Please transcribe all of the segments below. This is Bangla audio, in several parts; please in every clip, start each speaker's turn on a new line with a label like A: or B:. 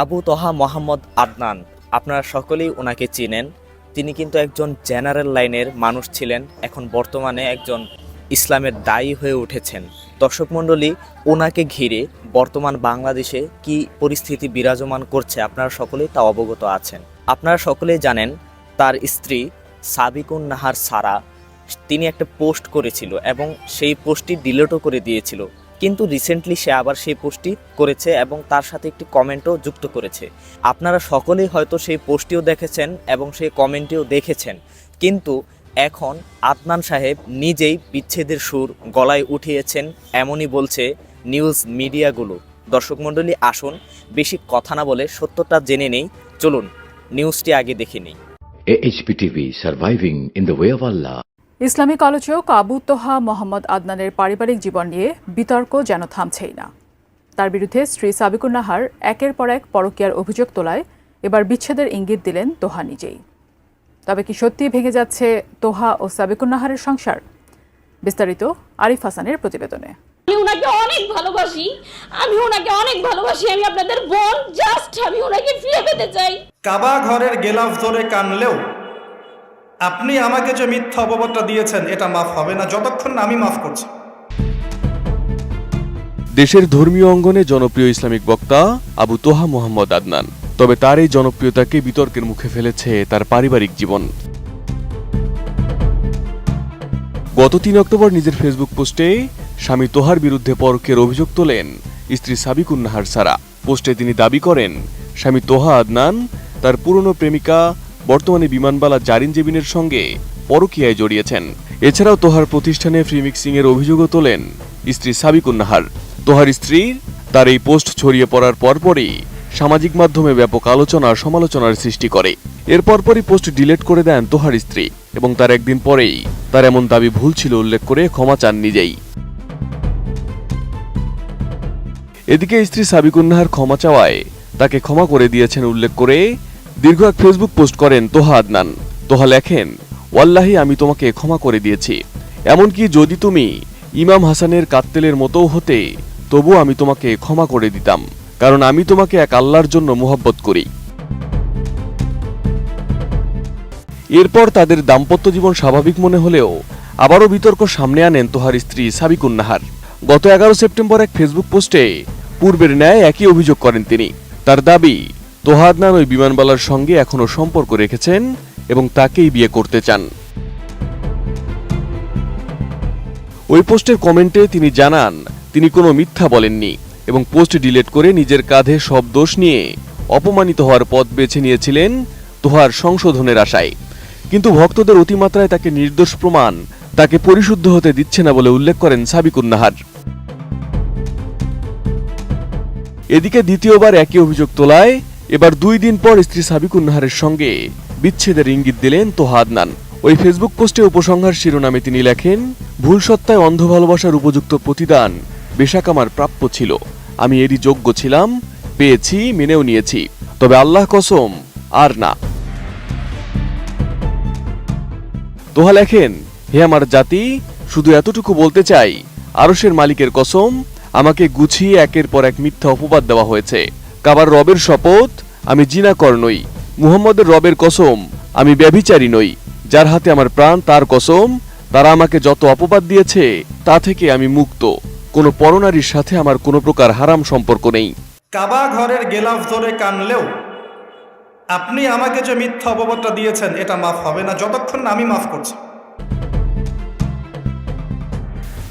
A: আবু তহা মোহাম্মদ আদনান। আপনারা সকলেই ওনাকে চিনেন। তিনি কিন্তু একজন জেনারেল লাইনের মানুষ ছিলেন, এখন বর্তমানে একজন ইসলামের দায়ী হয়ে উঠেছেন। দর্শক মণ্ডলী ওনাকে ঘিরে বর্তমান বাংলাদেশে কি পরিস্থিতি বিরাজমান করছে আপনারা সকলেই তা অবগত আছেন। আপনারা সকলেই জানেন, তার স্ত্রী সাবিকুন নাহার সারা, তিনি একটা পোস্ট করেছিল এবং সেই পোস্টটি ডিলিটও করে দিয়েছিল। কিন্তু রিসেন্টলি সে আবার সেই পোস্টটি করেছে এবং তার সাথে একটি কমেন্টও যুক্ত করেছে। আপনারা সকলেই হয়তো সেই পোস্টটিও দেখেছেন এবং সেই কমেন্টটিও দেখেছেন। কিন্তু এখন আদনান সাহেব নিজেই বিচ্ছেদের সুর গলায় উঠিয়েছেন এমনই বলছে নিউজ মিডিয়াগুলো দর্শক মণ্ডলী, আসুন বেশি কথা না বলে সত্যটা জেনে নেই। চলুন নিউজটি আগে দেখে নিই।
B: Of Allah.
C: ইসলামিক আলোচক আবু তোহা মোহাম্মদ আদনানের পারিবারিক জীবন নিয়ে বিতর্ক যেন থামছেই না। তার বিরুদ্ধে স্ত্রী সাবিকুন নাহার একের পর এক পরকীয়ার অভিযোগ তোলায় এবার বিচ্ছেদের ইঙ্গিত দিলেন তোহা নিজেই। তবে কি সত্যি ভেঙে যাচ্ছে তোহা ও সাবিকুন নাহারের সংসার? বিস্তারিত আরিফ হাসানের প্রতিবেদনে।
D: আমি ওনাকে অনেক ভালোবাসি আমি ওনাকে অনেক ভালোবাসি আমি আপনাদের বোন জাস্ট আমি ওনাকে ফিরে পেতে চাই।
E: কাবা ঘরের গেলাফ ধরে কানলেও আপনি আমাকে যে মিথ্যা অপবাদটা দিয়েছেন, এটা মাফ হবে না। যতক্ষণ আমি মাফ করছি।
F: দেশের ধর্মীয় অঙ্গনে জনপ্রিয় ইসলামিক বক্তা আবু তোহা মোহাম্মদ আদনান। তবে তার এই জনপ্রিয়তাকে বিতর্কের মুখে ফেলেছে তার পারিবারিক জীবন। গত তিন অক্টোবর নিজের ফেসবুক পোস্টে স্বামী তোহার বিরুদ্ধে পরকের অভিযোগ তোলেন স্ত্রী সাবিকুন নাহার সারা। পোস্টে তিনি দাবি করেন, স্বামী তোহা আদনান তার পুরনো প্রেমিকা বর্তমানে বিমানবালা জারিন জেবিনের সঙ্গে পরকীয়ায় জড়িয়েছেন। এছাড়াও তোহার প্রতিষ্ঠানে ফ্রি মিক্সিং এর অভিযোগও তোলেন স্ত্রী সাবিকুন নাহার তোহার স্ত্রী তার এই পোস্ট ছড়িয়ে পড়ার পরপরই সামাজিক মাধ্যমে ব্যাপক আলোচনা সমালোচনার সৃষ্টি করে। এর পোস্ট ডিলিট করে দেন তোহার স্ত্রী এবং তার একদিন পরেই তার এমন দাবি ভুল ছিল উল্লেখ করে ক্ষমা চান নিজেই। এদিকে স্ত্রী সাবিকুন্নাহার ক্ষমা চাওয়ায় তাকে ক্ষমা করে দিয়েছেন উল্লেখ করে দীর্ঘ এক ফেসবুক পোস্ট করেন তোহা আদনান। তোহা লেখেন, ওয়াল্লাহি, আমি তোমাকে ক্ষমা করে দিয়েছি। এমনকি যদি তুমি ইমাম হাসানের কাত্তেলের মতোও হতে তবু আমি তোমাকে ক্ষমা করে দিতাম, কারণ আমি তোমাকে এক আল্লাহর জন্য মোহব্বত করি। এরপর তাদের দাম্পত্য জীবন স্বাভাবিক মনে হলেও আবারও বিতর্ক সামনে আনেন তোহার স্ত্রী সাবিকুন নাহার গত এগারো সেপ্টেম্বর এক ফেসবুক পোস্টে পূর্বের ন্যায় একই অভিযোগ করেন তিনি। তার দাবি তোহাদনান ওই বিমানবালার সঙ্গে এখনও সম্পর্ক রেখেছেন এবং তাকেই বিয়ে করতে চান। ওই পোস্টের কমেন্টে তিনি জানান, তিনি কোনো মিথ্যা বলেননি এবং পোস্ট ডিলিট করে নিজের কাঁধে সব দোষ নিয়ে অপমানিত হওয়ার পথ বেছে নিয়েছিলেন তোহার সংশোধনের আশায়। কিন্তু ভক্তদের অতিমাত্রায় তাকে নির্দোষ প্রমাণ তাকে পরিশুদ্ধ হতে দিচ্ছে না বলে উল্লেখ করেন সাবিকুন নাহার এদিকে দ্বিতীয়বার একই অভিযোগ তোলায় এবার দুই দিন পর স্ত্রী সাবিকুন নাহারের সঙ্গে বিচ্ছেদের ইঙ্গিত দিলেন তোহা আদনান ওই ফেসবুক পোস্টে উপসংহার শিরোনামে তিনি লেখেন, ভুল সত্তায় অন্ধ ভালোবাসার উপযুক্ত প্রতিদান বেশাক আমার প্রাপ্য ছিল। আমি এরই যোগ্য ছিলাম, পেয়েছি, মেনেও নিয়েছি। তবে আল্লাহ কসম, আর না। তোহা লেখেন, হে আমার জাতি, শুধু এতটুকু বলতে চাই আরসের মালিকের কসম, আমাকে গুছিয়ে একের পর এক মিথ্যা অপবাদ দেওয়া হয়েছে। কাবার রবের শপথ আমি জিনাকর নই। মুহাম্মদের রবের কসম আমি ব্যভিচারী নই। যার হাতে আমার প্রাণ তার কসম। তারা আমাকে যত অপবাদ দিয়েছে তা থেকে আমি মুক্ত। কোনো পরনারীর সাথে আমার কোনো প্রকার হারাম সম্পর্ক নেই।
E: কাবা ঘরের গেলাফ ধরে কানলেও আপনি আমাকে যে মিথ্যা অপবাদটা দিয়েছেন এটা মাফ হবে না। যতক্ষণ আমি মাফ করছি।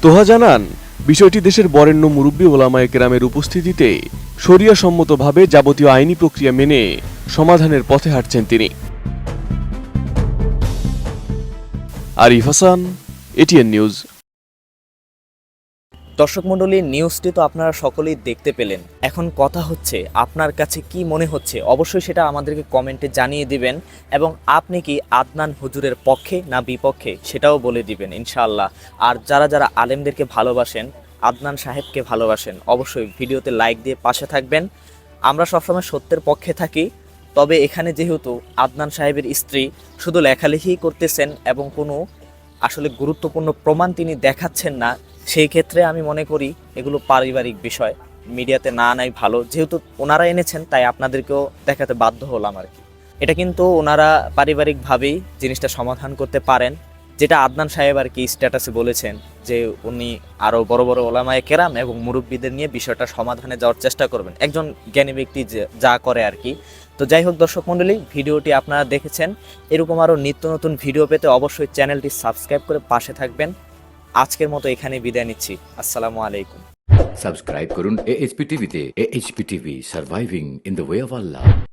F: তোহা জানান বিষয়টি দেশের বরেণ্য মুরব্বী ওলামায়ে কেরামের উপস্থিতিতে সম্মতভাবে যাবতীয় আইনি প্রক্রিয়া মেনে সমাধানের পথে হাঁটছেন তিনি। Arif Hasan, ATN news.
A: দর্শক মণ্ডলী, নিউজটি তো আপনারা সকলেই দেখতে পেলেন। এখন কথা হচ্ছে, আপনার কাছে কি মনে হচ্ছে? অবশ্যই সেটা আমাদেরকে কমেন্টে জানিয়ে দিবেন এবং আপনি কি আদনান হুজুরের পক্ষে না বিপক্ষে সেটাও বলে দিবেন, ইনশাআল্লাহ। আর যারা যারা আলেমদেরকে ভালোবাসেন আদনান সাহেবকে ভালোবাসেন। অবশ্যই ভিডিওতে লাইক দিয়ে পাশে থাকবেন। আমরা সবসময় সত্যের পক্ষে থাকি, তবে এখানে যেহেতু আদনান সাহেবের স্ত্রী শুধু লেখালেখি করতেছেন এবং কোনো আসলে গুরুত্বপূর্ণ প্রমাণ তিনি দেখাচ্ছেন না, সেই ক্ষেত্রে আমি মনে করি এগুলো পারিবারিক বিষয়। মিডিয়াতে না আনাই ভালো। যেহেতু ওনারা এনেছেন, তাই আপনাদেরকেও দেখাতে বাধ্য হলাম আর কি। এটা কিন্তু ওনারা পারিবারিকভাবেই জিনিসটা সমাধান করতে পারেন। যেটা আদনান সাহেব আর কি স্ট্যাটাসে বলেছেন, যে উনি আরও বড় বড় ওলামায় কেরাম এবং মুরব্বীদের নিয়ে বিষয়টা সমাধানে যাওয়ার চেষ্টা করবেন। একজন জ্ঞানী ব্যক্তি যা করে আর কি। তো যাই হোক দর্শক মণ্ডলী, ভিডিওটি আপনারা দেখেছেন। এরকম আরও নিত্য নতুন ভিডিও পেতে অবশ্যই চ্যানেলটি সাবস্ক্রাইব করে পাশে থাকবেন। আজকের মতো এখানে বিদায় নিচ্ছি। আসসালামু আলাইকুম।
B: সাবস্ক্রাইব করুন এএইচপি টিভিতে AHP TV surviving in the way of Allah